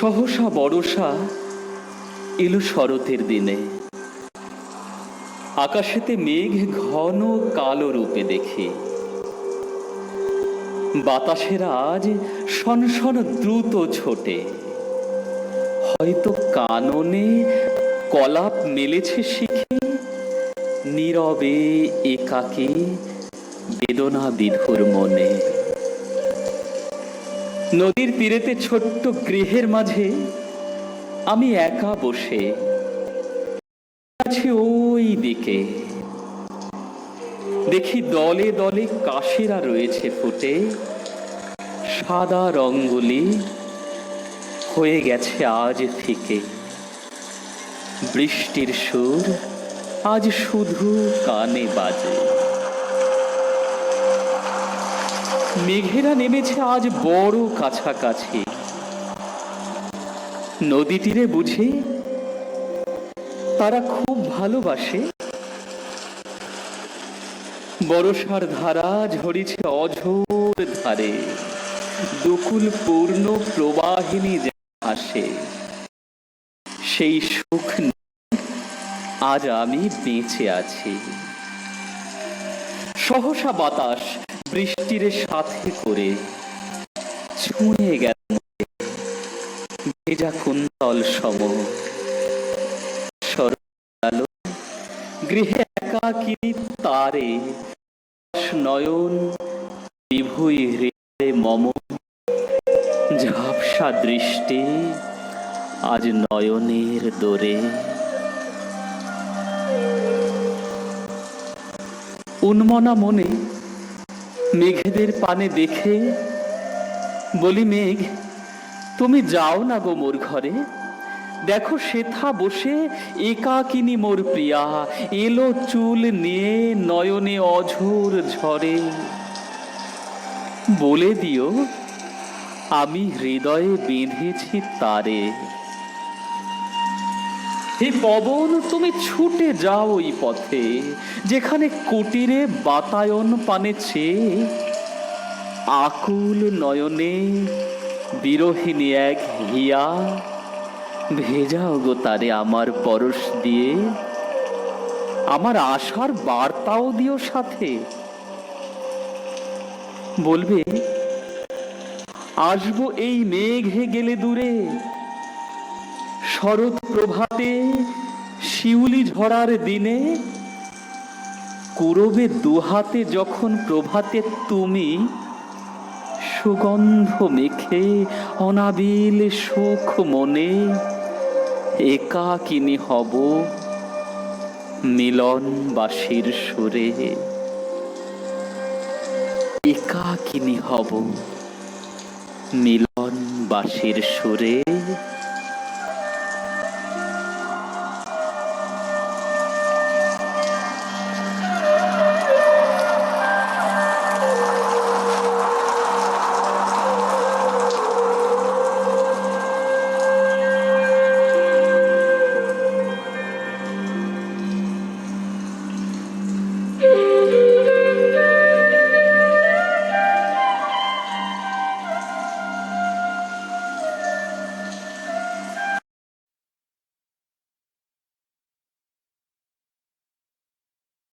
সহসা বড়সা এলো শরতের দিনে। আকাশেতে মেঘ ঘন কালো রূপে দেখি। বাতাসের আজ শনশন দ্রুত ছোটে। হয়তো কাননে কলাপ মেলেছে শিখে, নীরবে একাকে বেদনা বিধুর মনে। নদীর তীরেতে ছোট্ট গৃহের মাঝে আমি একা বসে আছি ওই দিকে। দেখি দলে দলে কাশিরা রয়েছে ফুটে। সাদা রঙ্গুলি হয়ে গেছে আজ থেকে। বৃষ্টির সুর আজ শুধু কানে বাজে। মেঘেরা নেমেছে আজ বড় কাছাকাছি। নদী তীরে বুঝি তারা খুব ভালোবাসে। বরসার ধারা ঝরিছে অঝোর ধারে। দুকুল পূর্ণ প্রবাহিনী আসে। সেই সুখ আজ আমি বেঁচে আছি। সহসা বাতাস বৃষ্টির সাথে করে ছুঁয়ে গেল ভেজা কুন্তল সম গৃহে একাকিনী তারে নয়ন বিভুই হৃদয়ে মম। ঝাপসা দৃষ্টি আজ নয়নের দোরে। উন্মনা মনে মেঘেদের পানে দেখে বলি, মেঘ, তুমি যাও না গো মোর ঘরে। দেখো সেথা বসে একাকিনী মোর প্রিয়া। এলো চুল নিয়ে নয়নে অঝোর ঝরে। বলে দিও, আমি হৃদয়ে বেঁধেছি তারে। হে পবন, তুমি ছুটে যাও ওই পথে, যেখানে কুটিরে বাতায়ন পানে চেয়ে আকুল নয়নে বিরোহিনী এক হিয়া, ভেজাও গো তারে আমার পরশ দিয়ে। আমার আশার বার্তাও দিও সাথে। বলবে, আসব এই মেঘে গেলে দূরে শরৎ প্রভাতে শিউলি ঝরার দিনে কুরবে দুহাতে যখন প্রভাতে তুমি সুগন্ধ মেখে অনাবিল সুখ মনে একাকিনী হব মিলনবাসীর সুরে। একাকিনী হব মিলনবাসীর সুরে।